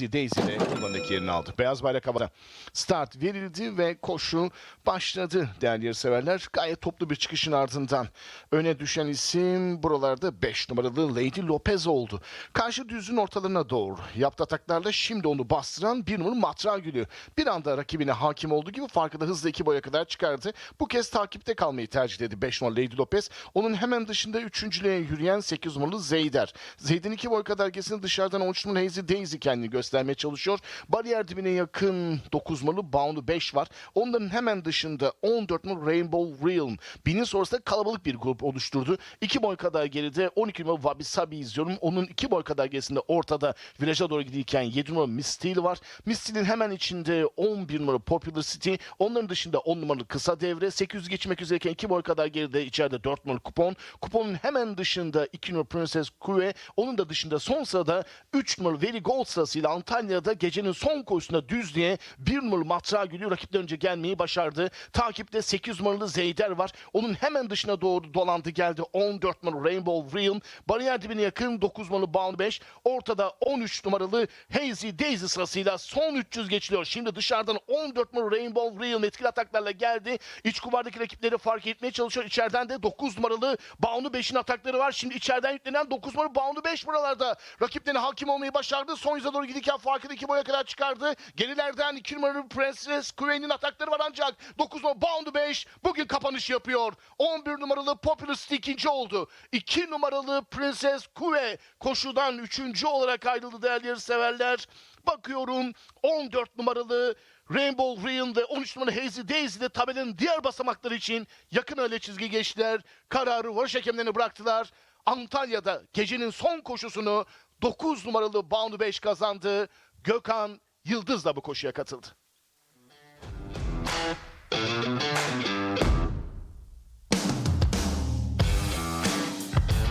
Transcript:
Daisy de kullanındaki yerini aldı. Beyaz bayrak havada. Start verildi ve koşu başladı değerli yarışseverler. Gayet toplu bir çıkışın ardından. Öne düşen isim buralarda 5 numaralı Lady Lopez oldu. Karşı düzün ortalarına doğru. Yaptığı ataklarla şimdi onu bastıran bir numaralı Matra Gülü. Bir anda rakibine hakim olduğu gibi farkı da hızla iki boya kadar çıkardı. Bu kez takipte kalmayı tercih etti 5 numaralı Lady Lopez. Onun hemen dışında üçüncülüğe yürüyen 8 numaralı Zeyder. Zeyd'in iki boy kadar gerisinde dışarıdan 13 numaralı Hazy Daisy kendini göstermeye çalışıyor. Bariyer dibine yakın 9 numaralı Bound'u 5 var. Onların hemen dışında 14 numaralı Rainbow Realm. Binin sonrasında kalabalık bir grup oluşturdu. İki boy kadar geride 12 numaralı Wabi Sabi izliyorum. Onun iki boy kadar gerisinde ortada viraja doğru giderken 7 numaralı Miss Steel var. Miss Steel'in hemen içinde 11 numaralı Popular City. Onların dışında 10 numaralı kısa devre. 800 geçmek üzereyken 2 boy kadar geride içeride 4 numaralı kupon. Kuponun hemen dışında 2 numaralı Princess Kue. Onun da dışında son sırada 3 numaralı Very Gold sırasıyla Antalya'da gecenin son koşusunda düz diye 1 numaralı Matra Gülü rakipten önce gelmeyi başardı. Takipte 8 numaralı Zeyder var. Onun hemen dışına doğru dolandı geldi 14 numaralı Rainbow Realm. Bariyer dibine yakın 9 numaralı Bound 5. Ortada 13 numaralı Hazy Daisy sırasıyla son 300 geçiliyor. Şimdi dışarıdan 14 numaralı Rainbow Realm etkili ataklarla geldi. İç kuvardaki rakipleri fark etmeye çalışıyor. İçeriden de 9 numaralı Bound'u 5'in atakları var. Şimdi içeriden yüklenen 9 numaralı Bound'u 5 buralarda. Rakiplerine hakim olmayı başardı. Son yüze doğru giderken farkını 2 boya kadar çıkardı. Gerilerden 2 numaralı Princess Queen'in atakları var ancak 9 numaralı Bound'u 5 bugün kapanış yapıyor. 11 numaralı Popular City ikinci oldu. 2 numaralı Princess Kue koşudan 3. olarak ayrıldı değerli severler. Bakıyorum 14 numaralı Rainbow Realm ve 13 numaralı Hazy Daisy de tabelanın diğer basamakları için yakın öyle çizgi geçtiler. Kararı varış hakemlerine bıraktılar. Antalya'da gecenin son koşusunu 9 numaralı Bound 5 kazandı. Gökhan Yıldız da bu koşuya katıldı.